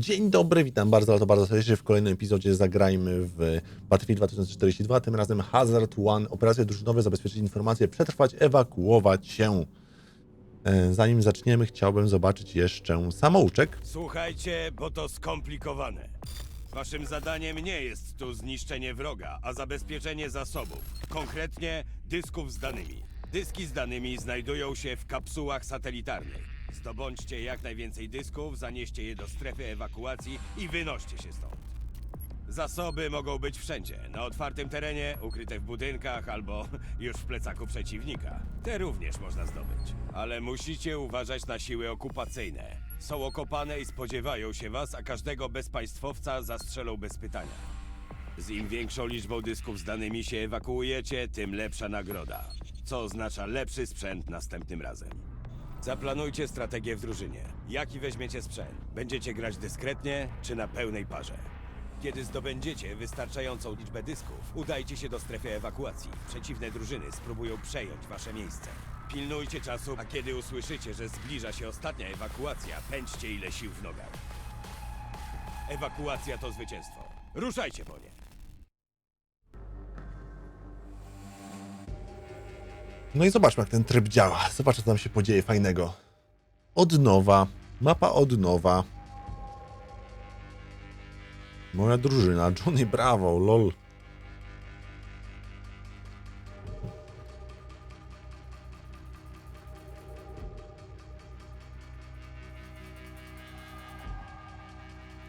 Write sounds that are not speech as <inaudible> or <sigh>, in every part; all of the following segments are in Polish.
Dzień dobry, witam bardzo, to bardzo serdecznie w kolejnym epizodzie Zagrajmy w Battlefield 2042, tym razem Hazard One, operacje drużynowe, zabezpieczyć informacje, przetrwać, ewakuować się. E, Zanim zaczniemy, chciałbym zobaczyć jeszcze samouczek. Słuchajcie, bo to skomplikowane. Waszym zadaniem nie jest tu zniszczenie wroga, a zabezpieczenie zasobów, konkretnie dysków z danymi. Dyski z danymi znajdują się w kapsułach satelitarnych. Zdobądźcie jak najwięcej dysków, zanieście je do strefy ewakuacji i wynoście się stąd. Zasoby mogą być wszędzie, na otwartym terenie, ukryte w budynkach albo <laughs> już w plecaku przeciwnika. Te również można zdobyć. Ale musicie uważać na siły okupacyjne. Są okopane i spodziewają się was, a każdego bezpaństwowca zastrzelą bez pytania. Z im większą liczbą dysków z danymi się ewakuujecie, tym lepsza nagroda. Co oznacza lepszy sprzęt następnym razem. Zaplanujcie strategię w drużynie. Jaki weźmiecie sprzęt? Będziecie grać dyskretnie czy na pełnej parze? Kiedy zdobędziecie wystarczającą liczbę dysków, udajcie się do strefy ewakuacji. Przeciwne drużyny spróbują przejąć wasze miejsce. Pilnujcie czasu, a kiedy usłyszycie, że zbliża się ostatnia ewakuacja, pędźcie ile sił w nogach. Ewakuacja to zwycięstwo. Ruszajcie po nie. No i zobaczmy, jak ten tryb działa. Zobaczmy, co tam się podzieje fajnego. Od nowa. Mapa od nowa. Moja drużyna. Johnny Bravo, lol.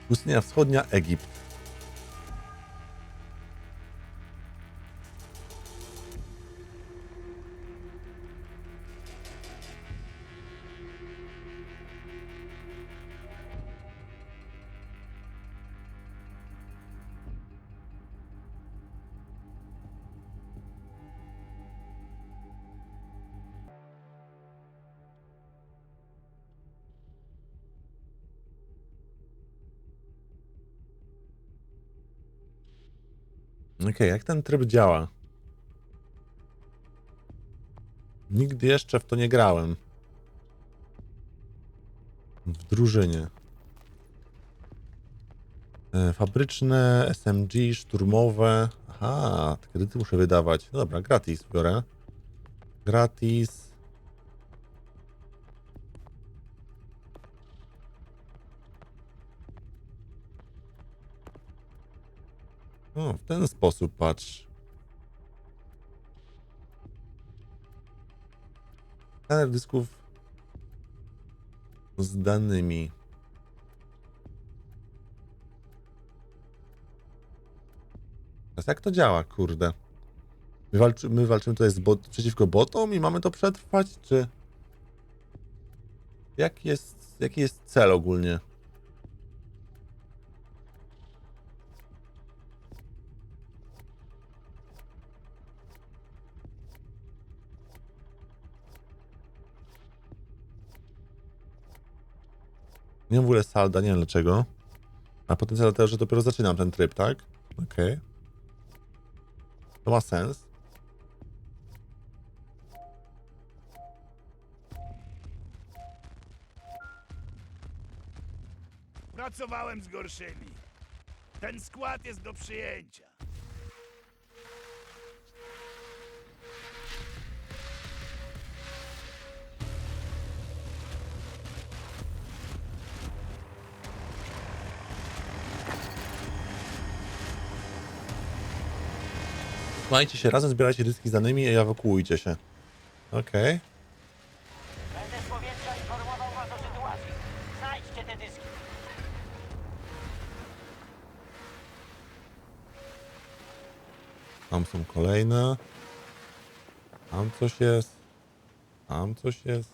Pustynia Wschodnia, Egipt. Okej, jak ten tryb działa? Nigdy jeszcze w to nie grałem. W drużynie. E, Fabryczne, SMG, szturmowe. Aha, te kredyty muszę wydawać. No dobra, gratis biorę. Gratis. O, w ten sposób patrz. Skaner dysków z danymi. Teraz jak to działa, kurde? My, walczy, my walczymy tutaj z bot, przeciwko botom i mamy to przetrwać, czy... Jak jest, jaki jest cel ogólnie? Nie mam w ogóle salda, nie wiem dlaczego. A potencjał też, że dopiero zaczynam ten tryb, tak? Okej. To ma sens. Pracowałem z gorszymi. Ten skład jest do przyjęcia. Trzymajcie się razem, zbierajcie dyski z danymi i ewakuujcie się. Okej. Będę z powietrza informował was o sytuacji. Znajdźcie te dyski. Tam są kolejne. Tam coś jest. Tam coś jest.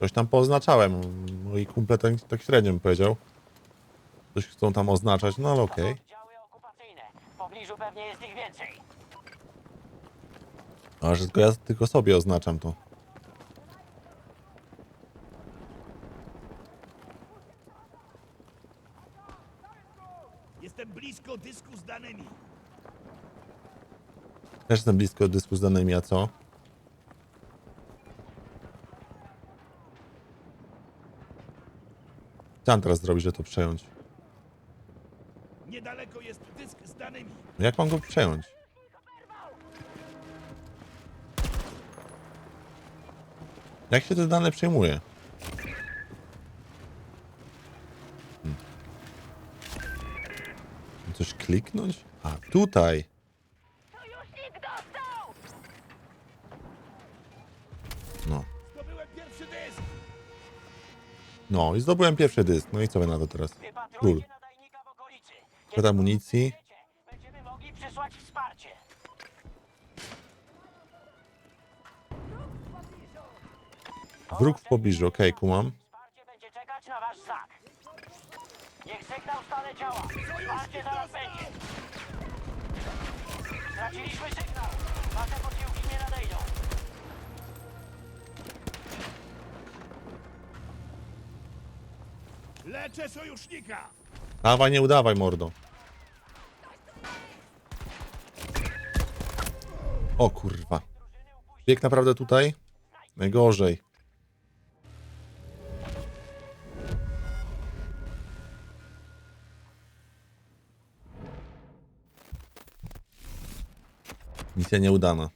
Coś tam poznaczałem. Moi kumple tak, tak średnio bym powiedział. Coś chcą tam oznaczać, no ale okej. Oddziały okupacyjne. W pobliżu pewnie jest ich więcej. A że tylko ja tylko sobie oznaczam to. Jestem blisko dysku z danymi. Też jestem blisko dysku z danymi, a co? Mam teraz zrobić, żeby to przejąć? Jest dysk z danymi. Jak mam go przejąć? Jak się te dane przejmuje? Hmm. Coś kliknąć? A, tutaj. Sojusznik dostał! No. Zdobyłem pierwszy dysk. No i zdobyłem pierwszy dysk. No i co by na to teraz? Król. Kiedy amunicji. Będziemy mogli przysłać wsparcie. Wróg w pobliżu, okej, kumam. Wsparcie będzie czekać na wasz znak. Niech sygnał stale działa. Wsparcie zaraz będzie. Straciliśmy sygnał. Wasze posiłki nie nadejdą. Leczę sojusznika. Dawaj, nie udawaj, mordo. O kurwa. Bieg naprawdę tutaj? Najgorzej. Misja nieudana.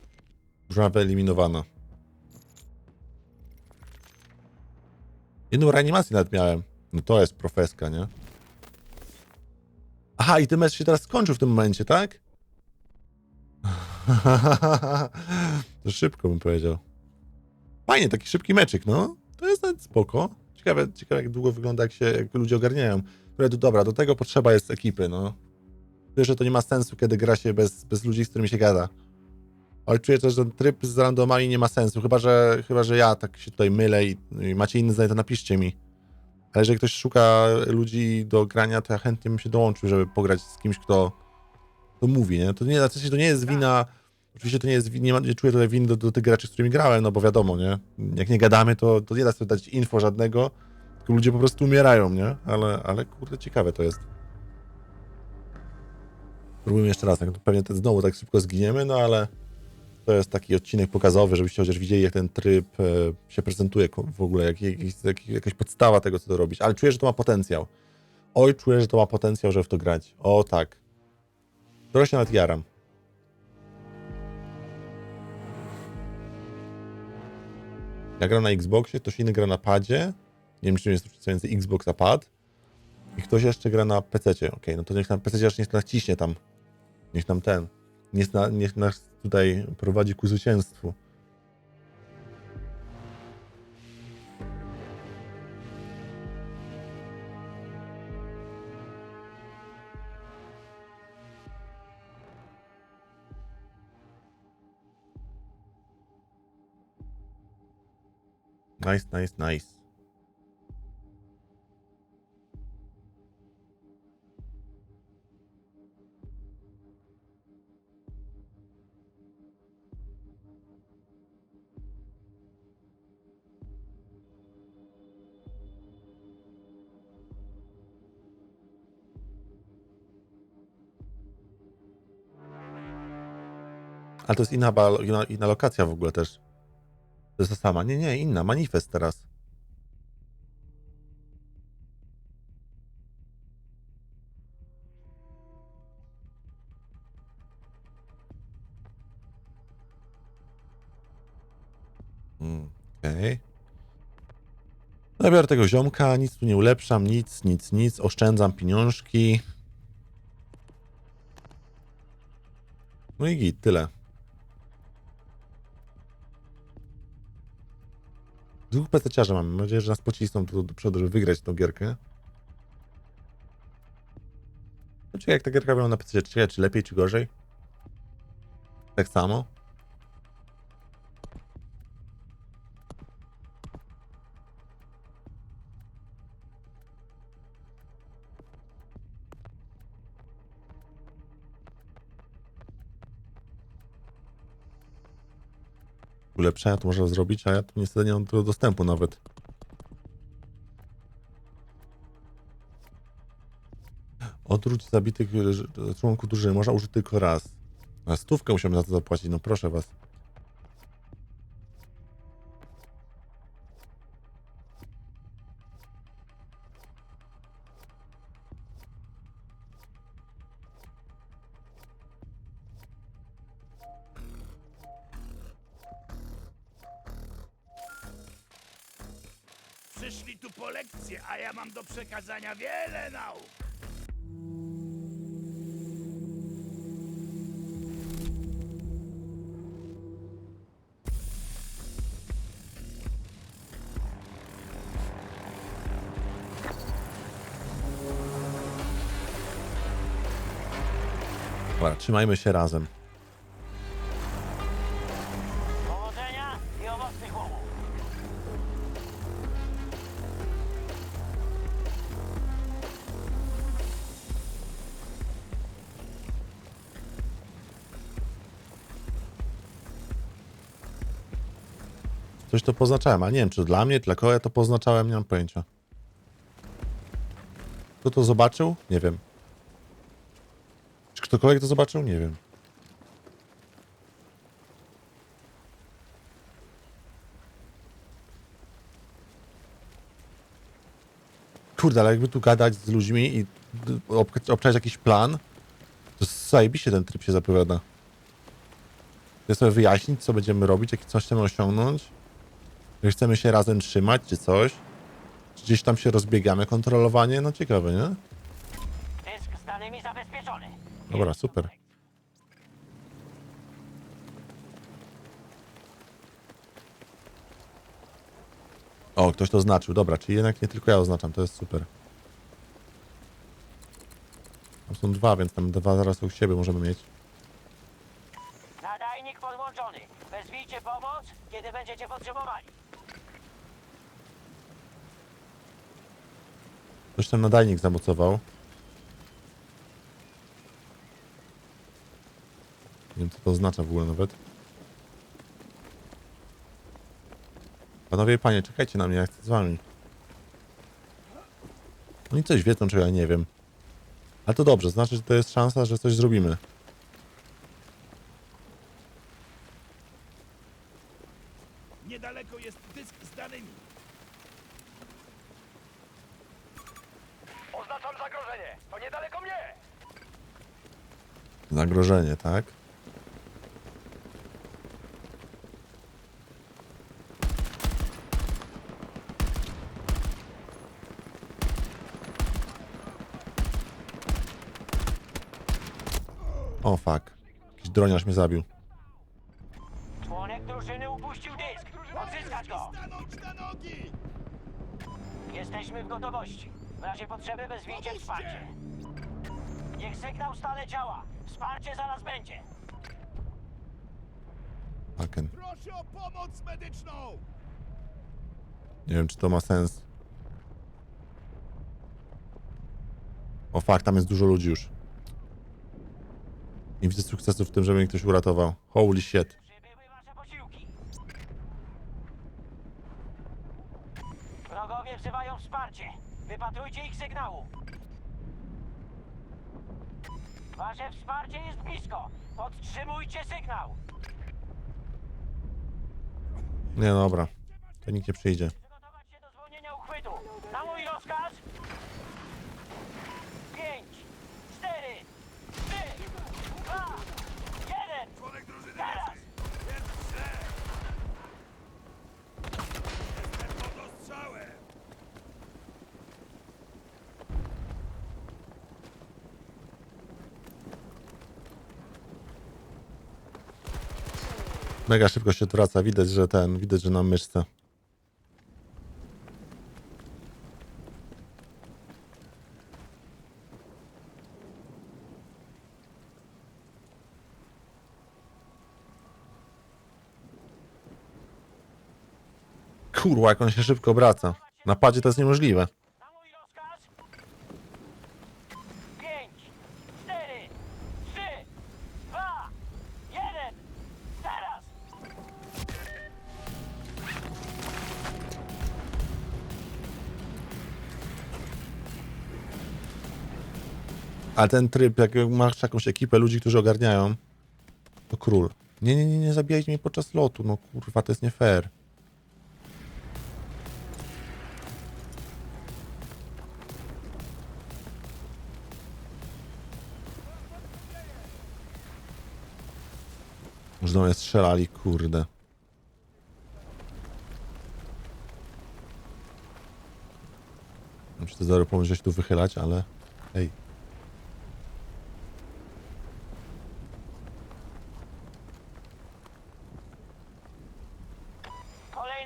Drużyna wyeliminowana. Jedną reanimację nawet miałem. No to jest profeska, nie? Aha, i ten mecz się teraz skończył w tym momencie, tak? To <laughs> szybko bym powiedział. Fajnie, taki szybki meczyk, no. To jest nawet spoko. Ciekawe, ciekawe jak długo wygląda, jak się jak ludzie ogarniają. To dobra, do tego potrzeba jest ekipy, no. Czuję, że to nie ma sensu, kiedy gra się bez, bez ludzi, z którymi się gada. Ale czuję też, że ten tryb z randomami nie ma sensu, chyba że, chyba, że ja tak się tutaj mylę i, i macie inne zdanie, to napiszcie mi. Ale jeżeli ktoś szuka ludzi do grania, to ja chętnie bym się dołączył, żeby pograć z kimś, kto, kto mówi, nie? To nie, w sensie to nie jest wina, oczywiście to nie jest, nie, ma, nie czuję tutaj winy do, do tych graczy, z którymi grałem, no bo wiadomo, nie? Jak nie gadamy, to, to nie da sobie dać info żadnego, tylko ludzie po prostu umierają, nie? Ale, ale kurde, ciekawe to jest. Spróbujmy jeszcze raz, tak, pewnie te, znowu tak szybko zginiemy, no ale to jest taki odcinek pokazowy, żebyście chociaż widzieli, jak ten tryb e, się prezentuje w ogóle, jak, jak, jak, jakaś podstawa tego, co to robić. Ale czuję, że to ma potencjał. Oj, czuję, że to ma potencjał, żeby w to grać. O tak. Trochę się nawet jaram. Ja gram na Xboxie, ktoś inny gra na padzie. Nie wiem, czy jest różnica między Xbox a pad. I ktoś jeszcze gra na PC. Okej, no to niech na PC aż niech naciśnie tam. Niech nam ten. Niech, na, niech nas tutaj prowadzi ku zwycięstwu. Nice, nice, nice. Ale to jest inna, inna lokacja w ogóle też. To jest ta sama. Nie, nie, inna. Manifest teraz. Okej. No biorę tego ziomka, nic tu nie ulepszam, nic, nic, nic. Oszczędzam pieniążki. No i git, tyle. Dwóch pececiarzy mamy. Mam nadzieję, że nas pocisną tu do przodu, żeby wygrać tą gierkę. Ciekawe, jak ta gierka wygląda na PC. Czy lepiej, czy gorzej? Tak samo? Ulepszenia to można zrobić, a ja tu niestety nie mam do dostępu nawet. Odwróć zabitych e, członków drużyny. Można użyć tylko raz. A stówkę musiałem za to zapłacić, no proszę was. Przyszli tu po lekcję, a ja mam do przekazania wiele nauk. Dobra, trzymajmy się razem. Coś to poznaczałem, a nie wiem, czy dla mnie, dla kogo ja to poznaczałem, nie mam pojęcia. Kto to zobaczył? Nie wiem. Czy ktokolwiek to zobaczył? Nie wiem. Kurde, ale jakby tu gadać z ludźmi i d- ob- obczaić jakiś plan, to zajebiście ten tryb się zapowiada. Chcę sobie wyjaśnić, co będziemy robić, jakie coś chcemy osiągnąć. Że chcemy się razem trzymać, czy coś. Czy gdzieś tam się rozbiegamy, kontrolowanie? No ciekawe, nie? Dysk z danymi zabezpieczony. Dobra, super. O, ktoś to znaczył. Dobra, czyli jednak nie tylko ja oznaczam, to jest super. Tam są dwa, więc tam dwa zaraz u siebie możemy mieć. Nadajnik podłączony. Wezwijcie pomoc, kiedy będziecie potrzebowali. Ktoś ten nadajnik zamocował. Nie wiem, co to oznacza w ogóle nawet. Panowie i panie, czekajcie na mnie, ja chcę z wami. Oni coś wiedzą, czego ja nie wiem. Ale to dobrze, znaczy, że to jest szansa, że coś zrobimy. Niedaleko jest dysk z danymi. Oznaczam zagrożenie. To niedaleko mnie. Zagrożenie, tak? O fuck. Jakiś droniarz mnie zabił. Członek drużyny upuścił dysk. Odzyskać go. Stanąć na nogi! Jesteśmy w gotowości. W razie potrzeby wezwijcie wsparcie. Niech sygnał stale działa. Wsparcie zaraz będzie. Haken. Proszę o pomoc medyczną! Nie wiem, czy to ma sens. O fuck, tam jest dużo ludzi już. Nie widzę sukcesu w tym, żeby mnie ktoś uratował. Holy shit. Przybyły wasze posiłki. Wrogowie wzywają wsparcie. Wypatrujcie ich sygnału. Wasze wsparcie jest blisko. Podtrzymujcie sygnał. Nie, dobra. To nikt nie przyjdzie. Przygotować się do zwolnienia uchwytu. Na mój rozkaz. Pięć, cztery, trzy, dwa, jeden. Członek drużyny Teraz. leży! Jest źle! Jestem pod ostrzałem! Mega szybko się odwraca. Widać, że ten, widać, że na myszce. Kurwa, jak on się szybko obraca. Na padzie to jest niemożliwe. Ale ten tryb, jak masz jakąś ekipę ludzi, którzy ogarniają, to król. Nie, nie, nie, nie zabijajcie mnie podczas lotu, no kurwa, to jest nie fair. Już do mnie strzelali, kurde. Myślę, że zero się tu wychylać, ale... Ej.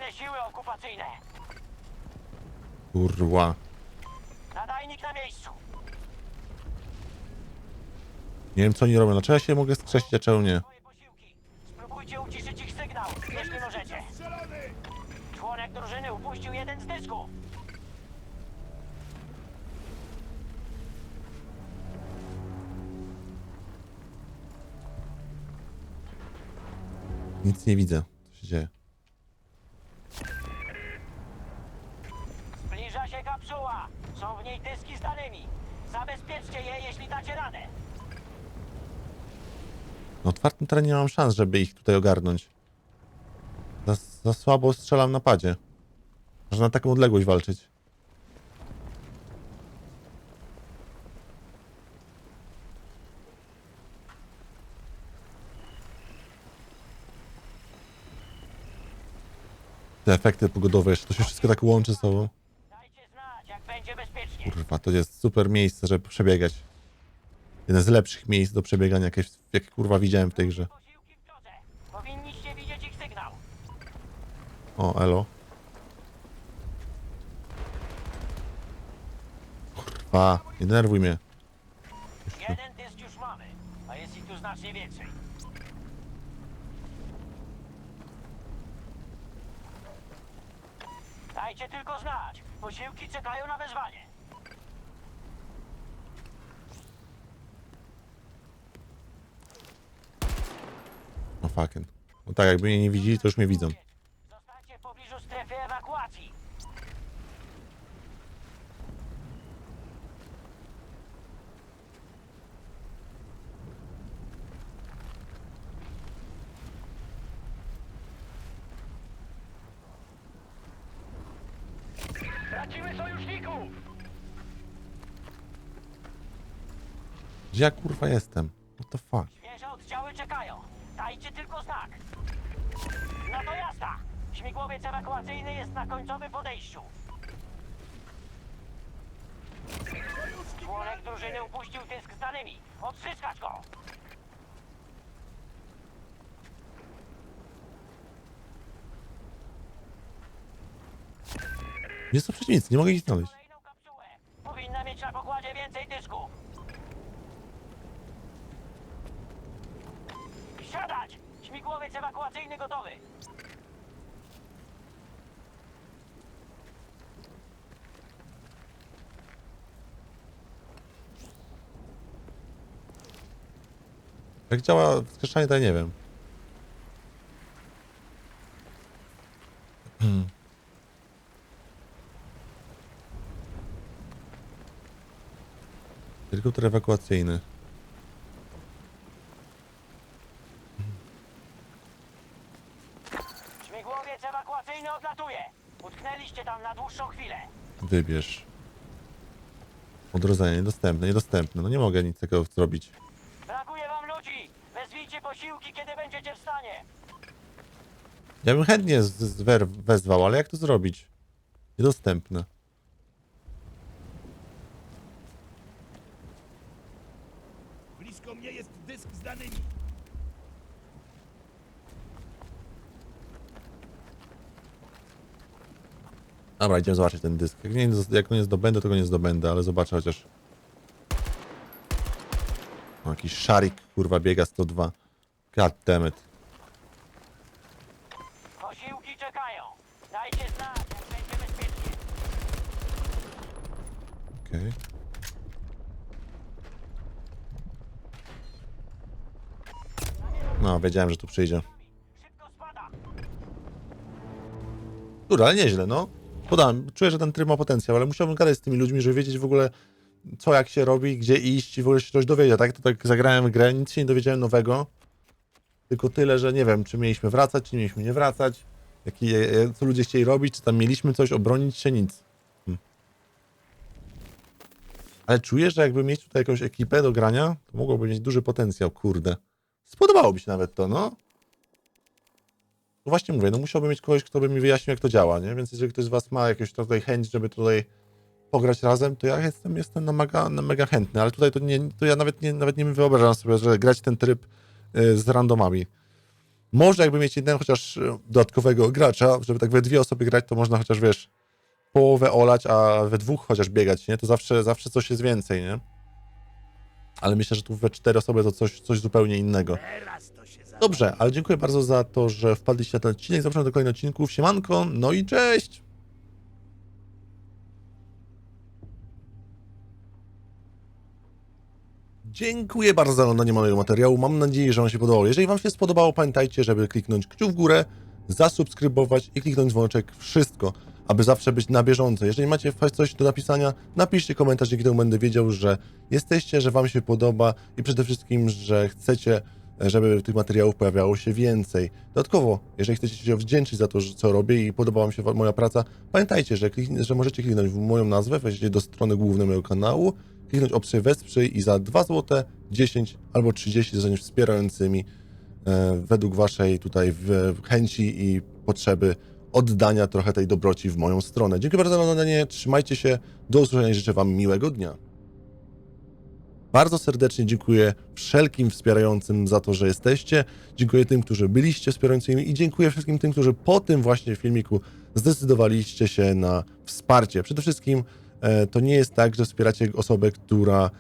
Kolejne siły okupacyjne. Kurwa. Nadajnik na miejscu. Nie wiem, co oni robią. Dlaczego ja się mogę skrzesić, a czemu nie? Posiłki. Spróbujcie uciszyć ich sygnał, jeśli możecie. Członek drużyny upuścił jeden z dysków. Nic nie widzę. Co się dzieje? Zbliża się kapsuła. Są w niej dyski z danymi. Zabezpieczcie je, jeśli dacie radę. Na otwartym terenie nie mam szans, żeby ich tutaj ogarnąć. Za, za słabo strzelam na padzie. Można na taką odległość walczyć. Te efekty pogodowe jeszcze, to się wszystko tak łączy ze sobą. Dajcie znać, jak będzie bezpiecznie. Kurwa, to jest super miejsce, żeby przebiegać. Jeden z lepszych miejsc do przebiegania, jakie, jakie kurwa widziałem w tej grze. Posiłki w drodze. Powinniście widzieć ich sygnał. O, elo. Kurwa, nie denerwuj mnie. Jeden dysk już mamy, a jest ich tu znacznie więcej. Dajcie tylko znać. Posiłki czekają na wezwanie. No fucking. No tak, jakby mnie nie widzieli, to już mnie widzą. Zostańcie w pobliżu strefy ewakuacji. Tracimy sojuszników! Gdzie ja kurwa jestem? What the fuck? Oddziały czekają. Dajcie tylko znak. No to jazda. Śmigłowiec ewakuacyjny jest na końcowym podejściu. Członek drużyny upuścił dysk z danymi. Odzyskać go! Jest to przeciwnicy, nie mogę ich znaleźć. Kolejną kapsułę. Powinna mieć na pokładzie więcej dysków. Siadać! Śmigłowiec ewakuacyjny gotowy. Jak działa wskrzeszanie, to ja nie wiem. <clears throat> Helikopter ewakuacyjny. Śmigłowiec ewakuacyjny odlatuje. Utknęliście tam na dłuższą chwilę. Wybierz. Odrodzenie niedostępne, niedostępne. No nie mogę nic takiego zrobić. Brakuje wam ludzi. Wezwijcie posiłki, kiedy będziecie w stanie. Ja bym chętnie z- z- wer- wezwał, ale jak to zrobić? Niedostępne. Blisko mnie jest dysk z danymi. Dobra, idziemy zobaczyć ten dysk. Jak, nie, jak go nie zdobędę, to go nie zdobędę, ale zobaczę chociaż. O, jakiś szarik, kurwa, biega 102. God damn it. Posiłki czekają. Dajcie znać, jak będzie bezpiecznie. Okej. No, wiedziałem, że tu przyjdzie. Dobra, ale nieźle, no. Podałem. Czuję, że ten tryb ma potencjał, ale musiałbym gadać z tymi ludźmi, żeby wiedzieć w ogóle, co jak się robi, gdzie iść i w ogóle się coś dowiedzieć. Tak, to tak zagrałem w grę, nic się nie dowiedziałem nowego. Tylko tyle, że nie wiem, czy mieliśmy wracać, czy mieliśmy nie wracać. Jaki, co ludzie chcieli robić, czy tam mieliśmy coś, obronić się, nic. Ale czuję, że jakby mieć tutaj jakąś ekipę do grania, to mogłoby mieć duży potencjał, kurde. Spodobało mi się nawet to, no. No właśnie mówię, no musiałbym mieć kogoś, kto by mi wyjaśnił, jak to działa, nie? Więc jeżeli ktoś z was ma jakąś tutaj chęć, żeby tutaj pograć razem, to ja jestem, jestem na, mega, na mega chętny, ale tutaj to, nie, to ja nawet nie, nawet nie wyobrażam sobie, że grać ten tryb y, z randomami. Może jakby mieć jednego chociaż y, dodatkowego gracza, żeby tak we dwie osoby grać, to można chociaż, wiesz, połowę olać, a we dwóch chociaż biegać, nie? To zawsze, zawsze coś jest więcej, nie? Ale myślę, że tu we cztery osoby to coś, coś zupełnie innego. Dobrze, ale dziękuję bardzo za to, że wpadliście na ten odcinek. Zapraszam do kolejnych odcinków. Siemanko, no i cześć! Dziękuję bardzo za oglądanie mojego materiału. Mam nadzieję, że Wam się podobało. Jeżeli Wam się spodobało, pamiętajcie, żeby kliknąć kciuk w górę, zasubskrybować i kliknąć dzwoneczek. Wszystko, aby zawsze być na bieżąco. Jeżeli macie coś do napisania, napiszcie komentarz, dzięki temu będę wiedział, że jesteście, że Wam się podoba i przede wszystkim, że chcecie, żeby tych materiałów pojawiało się więcej. Dodatkowo, jeżeli chcecie się wdzięczyć za to, co robię i podoba Wam się moja praca, pamiętajcie, że, że możecie kliknąć w moją nazwę, wejdziecie do strony głównej mojego kanału, kliknąć opcję Wesprzyj i za 2 zł, 10 albo 30 zostaniesz wspierającymi według Waszej tutaj chęci i potrzeby oddania trochę tej dobroci w moją stronę. Dziękuję bardzo za oglądanie, trzymajcie się, do usłyszenia i życzę Wam miłego dnia. Bardzo serdecznie dziękuję wszelkim wspierającym za to, że jesteście. Dziękuję tym, którzy byliście wspierającymi i dziękuję wszystkim tym, którzy po tym właśnie filmiku zdecydowaliście się na wsparcie. Przede wszystkim e, to nie jest tak, że wspieracie osobę, która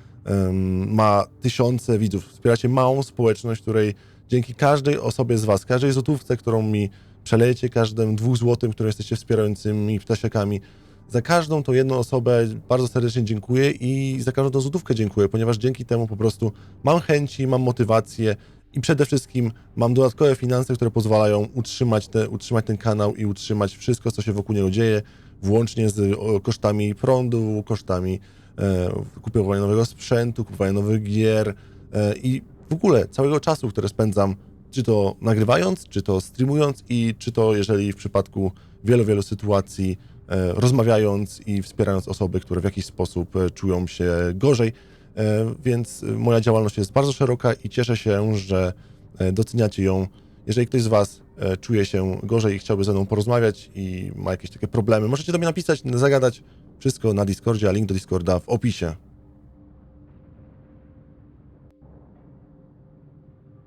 ma tysiące widzów. Wspieracie małą społeczność, której dzięki każdej osobie z Was, każdej złotówce, którą mi przelejecie, każdym dwóch złotym, które jesteście wspierającymi ptasiakami, za każdą tą jedną osobę bardzo serdecznie dziękuję i za każdą tą złotówkę dziękuję, ponieważ dzięki temu po prostu mam chęci, mam motywację i przede wszystkim mam dodatkowe finanse, które pozwalają utrzymać, te, utrzymać ten kanał i utrzymać wszystko, co się wokół niego dzieje, włącznie z kosztami prądu, kosztami e, kupowania nowego sprzętu, kupowania nowych gier e, i w ogóle całego czasu, które spędzam, czy to nagrywając, czy to streamując i czy to jeżeli w przypadku wielu, wielu sytuacji e, rozmawiając i wspierając osoby, które w jakiś sposób e, czują się gorzej. E, Więc moja działalność jest bardzo szeroka i cieszę się, że e, doceniacie ją. Jeżeli ktoś z Was e, czuje się gorzej i chciałby ze mną porozmawiać i ma jakieś takie problemy, możecie do mnie napisać, zagadać. Wszystko na Discordzie, a link do Discorda w opisie.